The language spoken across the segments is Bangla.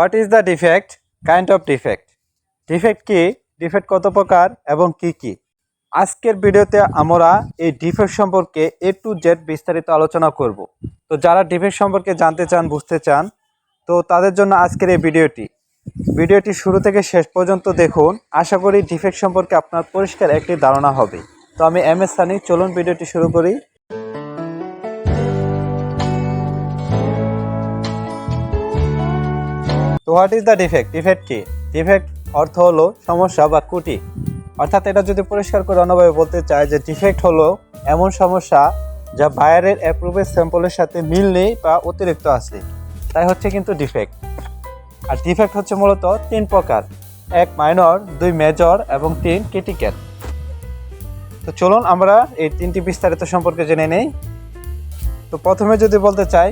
What is the defect kind of defect defect কি? ডিফেক্ট কত প্রকার এবং কি কি? আজকের ভিডিওতে আমরা এই ডিফেক্ট সম্পর্কে এ টু জেড বিস্তারিত আলোচনা করব। তো যারা ডিফেক্ট সম্পর্কে জানতে চান, বুঝতে চান, তো তাদের জন্য আজকের এই ভিডিওটি। ভিডিওটি শুরু থেকে শেষ পর্যন্ত দেখুন। আশা করি ডিফেক্ট সম্পর্কে আপনার পরিষ্কার একটি ধারণা হবে। তো আমি এম এস সানি চলুন ভিডিওটি শুরু করি। What is the defect defect কি? ডিফেক্ট অর্থ হলো সমস্যা বা কুটি অর্থাৎ এটা যদি পরিষ্কার করে অন্যভাবে বলতে চাই যে ডিফেক্ট হলো এমন সমস্যা যা বায়ারের অ্যাপ্রুভের স্যাম্পলের সাথে মিল নেই বা অতিরিক্ত আছে। তাই হচ্ছে কিন্তু ডিফেক্ট আর ডিফেক্ট হচ্ছে মূলত তিন প্রকার। এক মাইনর দুই মেজর এবং তিন ক্রিটিক্যাল তো চলুন আমরা এই তিনটি বিস্তারিত সম্পর্কে জেনে নেই। তো প্রথমে যদি বলতে চাই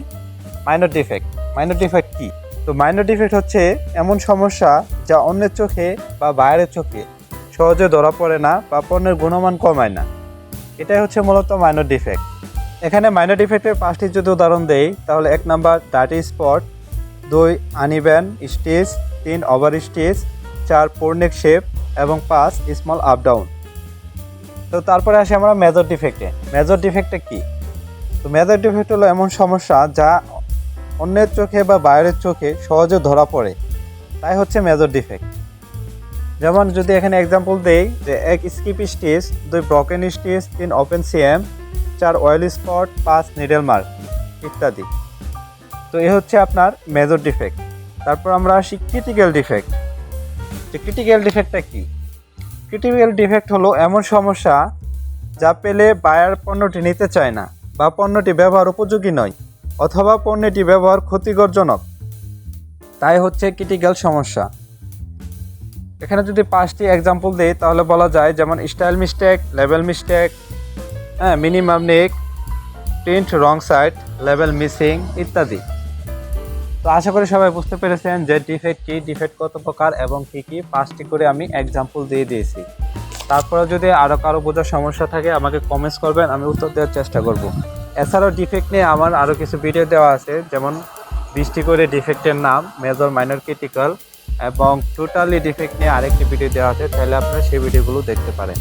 মাইনর ডিফেক্ট মাইনর ডিফেক্ট কি? তো মাইনর ডিফেক্ট হচ্ছে এমন সমস্যা যা অন্যের চোখে বা বাইরের চোখে সহজে ধরা পড়ে না বা পণ্যের গুণমান কমায় না। এটাই হচ্ছে মূলত মাইনর ডিফেক্ট এখানে মাইনর ডিফেক্টের পাঁচটি যদি উদাহরণ দেই, তাহলে এক নাম্বার ডার্টি স্পট দুই আনিব্যান স্টেজ তিন ওভার স্টেজ চার পূর্ণিক শেপ এবং পাঁচ স্মল আপ ডাউন তো তারপরে আসি আমরা মেজর ডিফেক্টে মেজর ডিফেক্টে কি? তো মেজর ডিফেক্ট হলো এমন সমস্যা যা অন্যের চোখে বা বাইরের চোখে সহজে ধরা পড়ে। তাই হচ্ছে মেজর ডিফেক্ট যেমন যদি এখানে এক্সাম্পল দেই যে এক স্কিপ স্টিচ দুই ব্রকেন স্টিচ তিন ওপেন সিএম চার অয়েল স্পট পাঁচ নিডেল মার্ক ইত্যাদি। তো এ হচ্ছে আপনার মেজর ডিফেক্ট তারপর আমরা আসি ক্রিটিক্যাল ডিফেক্ট যে ক্রিটিক্যাল ডিফেক্টটা কি? ক্রিটিক্যাল ডিফেক্ট হলো এমন সমস্যা যা পেলে বায়ার পণ্যটি নিতে চায় না বা পণ্যটি ব্যবহার উপযোগী নয়। অথবা পণ্যটি ব্যবহার ক্ষতিকরজনক। তাই হচ্ছে ক্রিটিক্যাল সমস্যা। এখানে যদি পাঁচটি এক্সাম্পল দিই, তাহলে বলা যায় যেমন স্টাইল মিস্টেক লেভেল মিস্টেক হ্যাঁ minimum neck print wrong side level missing ইত্যাদি। তো আশা করি সবাই বুঝতে পেরেছেন যে ডিফেক্ট কী ডিফেক্ট কত প্রকার এবং কী কী। পাঁচটি করে আমি এক্সাম্পল দিয়ে দিয়েছি। তারপরে যদি আরও কারও বোঝার সমস্যা থাকে, আমাকে কমেন্টস করবেন, আমি উত্তর দেওয়ার চেষ্টা করব। এছাড়াও ডিফেক্ট নিয়ে আমার আরও কিছু ভিডিও দেওয়া আছে, যেমন বৃষ্টি করে ডিফেক্টের নাম মেজর মাইনর ক্রিটিক্যাল এবং টোটালি ডিফেক্ট নিয়ে আরেকটি ভিডিও দেওয়া আছে, তাহলে আপনারা সেই ভিডিওগুলো দেখতে পারেন।